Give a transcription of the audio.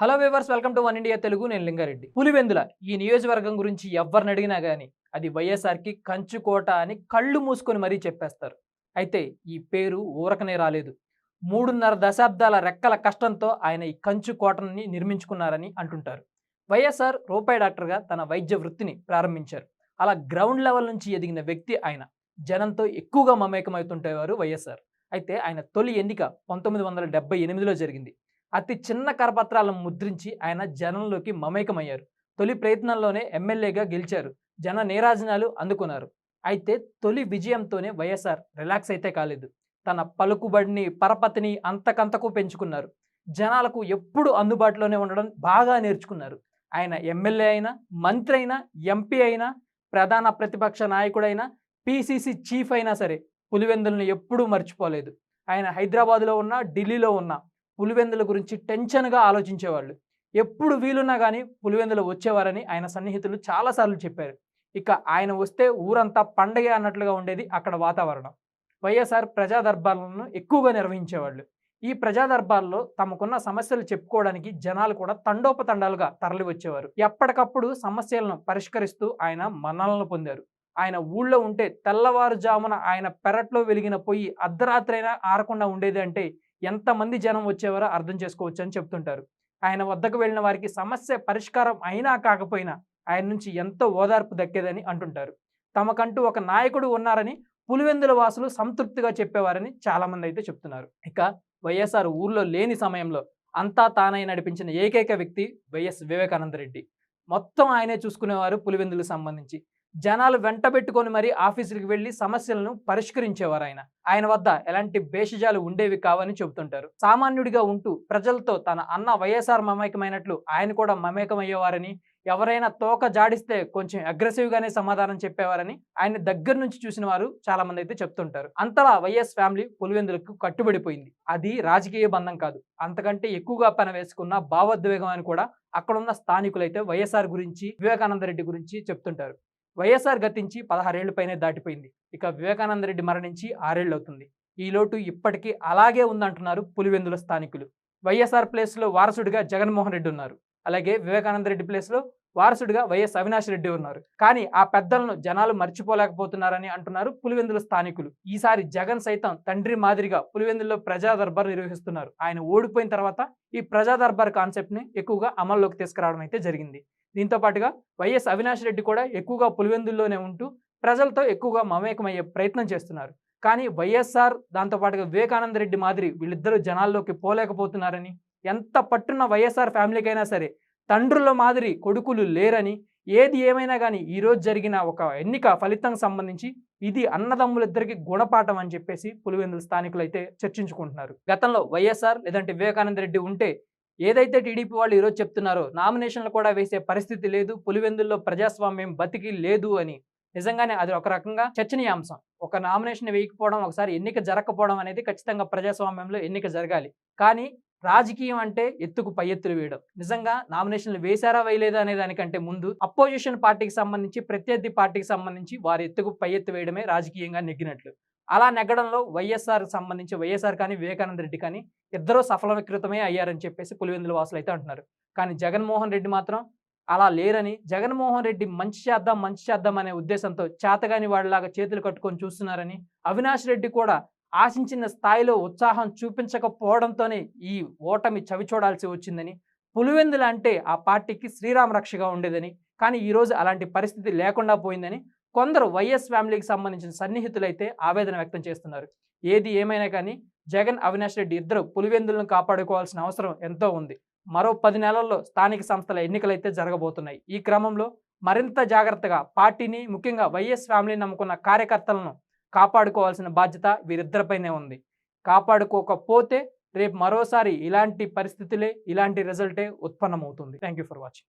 Hello viewers welcome to one India Telugu. నేను లింగారెడ్డి. పులివెందుల ఈ నియోజకవర్గం గురించి ఎవరిని అడిగినా కానీ అది వైఎస్ఆర్కి కంచుకోట అని కళ్ళు మూసుకొని మరీ చెప్పేస్తారు. అయితే ఈ పేరు ఊరకనే రాలేదు. మూడున్నర దశాబ్దాల రెక్కల కష్టంతో ఆయన ఈ కంచుకోటని నిర్మించుకున్నారని అంటుంటారు. వైఎస్ఆర్ రూపాయి డాక్టర్గా తన వైద్య వృత్తిని ప్రారంభించారు. అలా గ్రౌండ్ లెవెల్ నుంచి ఎదిగిన వ్యక్తి ఆయన. జనంతో ఎక్కువగా మమేకమవుతుంటేవారు వైఎస్ఆర్. అయితే ఆయన తొలి ఎన్నిక పంతొమ్మిది వందల డెబ్బై ఎనిమిదిలో జరిగింది. అతి చిన్న కరపత్రాలను ముద్రించి ఆయన జనంలోకి మమేకమయ్యారు. తొలి ప్రయత్నంలోనే ఎమ్మెల్యేగా గెలిచారు. జన నీరాజనాలు అందుకున్నారు. అయితే తొలి విజయంతోనే వైఎస్ఆర్ రిలాక్స్ అయితే కాలేదు. తన పలుకుబడిని పరపతిని అంతకంతకు పెంచుకున్నారు. జనాలకు ఎప్పుడు అందుబాటులోనే ఉండడం బాగా నేర్చుకున్నారు. ఆయన ఎమ్మెల్యే అయినా మంత్రి అయినా ఎంపీ అయినా ప్రధాన ప్రతిపక్ష నాయకుడైనా పిసిసి చీఫ్ అయినా సరే పులివెందులను ఎప్పుడూ మర్చిపోలేదు. ఆయన హైదరాబాద్లో ఉన్నా ఢిల్లీలో ఉన్నా పులివెందుల గురించి టెన్షన్గా ఆలోచించేవాళ్ళు. ఎప్పుడు వీలున్నా కానీ పులివెందులు వచ్చేవారని ఆయన సన్నిహితులు చాలాసార్లు చెప్పారు. ఇక ఆయన వస్తే ఊరంతా పండగ అన్నట్లుగా ఉండేది అక్కడ వాతావరణం. వైఎస్ఆర్ ప్రజా దర్బార్లను ఎక్కువగా నిర్వహించేవాళ్ళు. ఈ ప్రజా దర్బార్లో తమకున్న సమస్యలు చెప్పుకోవడానికి జనాలు కూడా తండోపతండాలుగా తరలి వచ్చేవారు ఎప్పటికప్పుడు సమస్యలను పరిష్కరిస్తూ ఆయన మన్నలను పొందారు. ఆయన ఊళ్ళో ఉంటే తెల్లవారుజామున ఆయన పెరట్లో వెలిగిన పొయ్యి అర్ధరాత్రైనా ఆరకుండా ఉండేది అంటే ఎంతమంది జనం వచ్చేవారో అర్థం చేసుకోవచ్చు అని చెప్తుంటారు. ఆయన వద్దకు వెళ్ళిన వారికి సమస్య పరిష్కారం అయినా కాకపోయినా ఆయన నుంచి ఎంతో ఓదార్పు దక్కేదని అంటుంటారు. తమకంటూ ఒక నాయకుడు ఉన్నారని పులివెందుల వాసులు సంతృప్తిగా చెప్పేవారని చాలామంది అయితే చెప్తున్నారు. ఇక వైఎస్ఆర్ ఊర్లో లేని సమయంలో అంతా తానై నడిపించిన ఏకైక వ్యక్తి వైఎస్ వివేకానంద రెడ్డి. మొత్తం ఆయనే చూసుకునేవారు పులివెందులకు సంబంధించి. జనాలు వెంట పెట్టుకొని మరీ ఆఫీసులకు వెళ్ళి సమస్యలను పరిష్కరించేవారు ఆయన ఆయన వద్ద ఎలాంటి భేషజాలు ఉండేవి కావని చెబుతుంటారు. సామాన్యుడిగా ఉంటూ ప్రజలతో తన అన్న వైఎస్ఆర్ మమేకమైనట్లు ఆయన కూడా మమేకమయ్యేవారని ఎవరైనా తోక జాడిస్తే కొంచెం అగ్రెసివ్గానే సమాధానం చెప్పేవారని ఆయన దగ్గర నుంచి చూసిన వారు చాలా మంది అయితే చెప్తుంటారు. అంతలా వైఎస్ ఫ్యామిలీ పులివెందులకు కట్టుబడిపోయింది. అది రాజకీయ బంధం కాదు. అంతకంటే ఎక్కువగా పని వేసుకున్న భావోద్వేగం అని కూడా అక్కడున్న స్థానికులైతే వైఎస్ఆర్ గురించి వివేకానంద రెడ్డి గురించి చెప్తుంటారు. వైఎస్ఆర్ గతించి పదహారేళ్ళ పైనే దాటిపోయింది. ఇక వివేకానంద రెడ్డి మరణించి ఆరేళ్ళు అవుతుంది ఈ లోటు ఇప్పటికీ అలాగే ఉందంటున్నారు పులివెందుల స్థానికులు. వైఎస్ఆర్ ప్లేస్లో వారసుడిగా జగన్మోహన్ రెడ్డి ఉన్నారు. అలాగే వివేకానంద రెడ్డి ప్లేస్లో వారసుడిగా వైఎస్ అవినాష్ రెడ్డి ఉన్నారు. కానీ ఆ పెద్దలను జనాలు మర్చిపోలేకపోతున్నారని అంటున్నారు పులివెందుల స్థానికులు. ఈసారి జగన్ సైతం తండ్రి మాదిరిగా పులివెందుల్లో ప్రజా దర్బార్ నిర్వహిస్తున్నారు. ఆయన ఓడిపోయిన తర్వాత ఈ ప్రజా దర్బార్ కాన్సెప్ట్ని ఎక్కువగా అమల్లోకి తీసుకురావడం అయితే జరిగింది. దీంతో పాటుగా వైఎస్ అవినాష్ రెడ్డి కూడా ఎక్కువగా పులివెందుల్లోనే ఉంటూ ప్రజలతో ఎక్కువగా మమేకమయ్యే ప్రయత్నం చేస్తున్నారు. కానీ వైఎస్ఆర్ దాంతోపాటుగా వివేకానంద రెడ్డి మాదిరి వీళ్ళిద్దరూ జనాల్లోకి పోలేకపోతున్నారని ఎంత పట్టున్న వైఎస్ఆర్ ఫ్యామిలీకైనా సరే తండ్రుల మాదిరి కొడుకులు లేరని ఏది ఏమైనా కానీ ఈరోజు జరిగిన ఒక ఎన్నిక ఫలితం సంబంధించి ఇది అన్నదమ్ములిద్దరికి గుణపాఠం అని చెప్పేసి పులివెందుల స్థానికులు అయితే చర్చించుకుంటున్నారు. గతంలో వైఎస్ఆర్ లేదంటే వివేకానంద రెడ్డి ఉంటే ఏదైతే టీడీపీ వాళ్ళు ఈరోజు చెప్తున్నారో నామినేషన్లు కూడా వేసే పరిస్థితి లేదు పులివెందుల్లో ప్రజాస్వామ్యం బతికి లేదు అని. నిజంగానే అది ఒక రకంగా చర్చనీయాంశం. ఒక నామినేషన్ వేయకపోవడం ఒకసారి ఎన్నిక జరగకపోవడం అనేది ఖచ్చితంగా ప్రజాస్వామ్యంలో ఎన్నిక జరగాలి. కానీ రాజకీయం అంటే ఎత్తుకు పై ఎత్తులు వేయడం. నిజంగా నామినేషన్లు వేశారా వేయలేదా అనే దానికంటే ముందు అపోజిషన్ పార్టీకి సంబంధించి ప్రత్యర్థి పార్టీకి సంబంధించి వారి ఎత్తుకు పై ఎత్తు వేయడమే రాజకీయంగా నెగ్గినట్లు. అలా నెగ్గడంలో వైఎస్ఆర్ సంబంధించి వైఎస్ఆర్ కానీ వివేకానంద రెడ్డి కానీ ఇద్దరూ సఫలకృతమే అయ్యారని చెప్పేసి పులివెందుల వాసులు అయితే అంటున్నారు. కానీ జగన్మోహన్ రెడ్డి మాత్రం అలా లేరని జగన్మోహన్ రెడ్డి మంచి చేద్దాం మంచి చేద్దాం అనే ఉద్దేశంతో చేతగాని వాళ్ళలాగా చేతులు కట్టుకొని చూస్తున్నారని అవినాష్ రెడ్డి కూడా ఆశించిన స్థాయిలో ఉత్సాహం చూపించకపోవడంతోనే ఈ ఓటమి చవి చూడాల్సి వచ్చిందని పులివెందులు అంటే ఆ పార్టీకి శ్రీరామ రక్షగా ఉండేదని కానీ ఈరోజు అలాంటి పరిస్థితి లేకుండా పోయిందని కొందరు వైఎస్ ఫ్యామిలీకి సంబంధించిన సన్నిహితులైతే ఆవేదన వ్యక్తం చేస్తున్నారు. ఏది ఏమైనా కానీ జగన్ అవినాష్ రెడ్డి ఇద్దరు పులివెందులను కాపాడుకోవాల్సిన అవసరం ఎంతో ఉంది. మరో పది నెలల్లో స్థానిక సంస్థల ఎన్నికలైతే జరగబోతున్నాయి. ఈ క్రమంలో మరింత జాగ్రత్తగా పార్టీని ముఖ్యంగా వైఎస్ ఫ్యామిలీని నమ్ముకున్న కార్యకర్తలను కాపాడుకోవాల్సిన బాధ్యత వీరిద్దరిపైనే ఉంది. కాపాడుకోకపోతే రేపు మరోసారి ఇలాంటి పరిస్థితులే ఇలాంటి రిజల్టే ఉత్పన్నమవుతుంది. Thank you for watching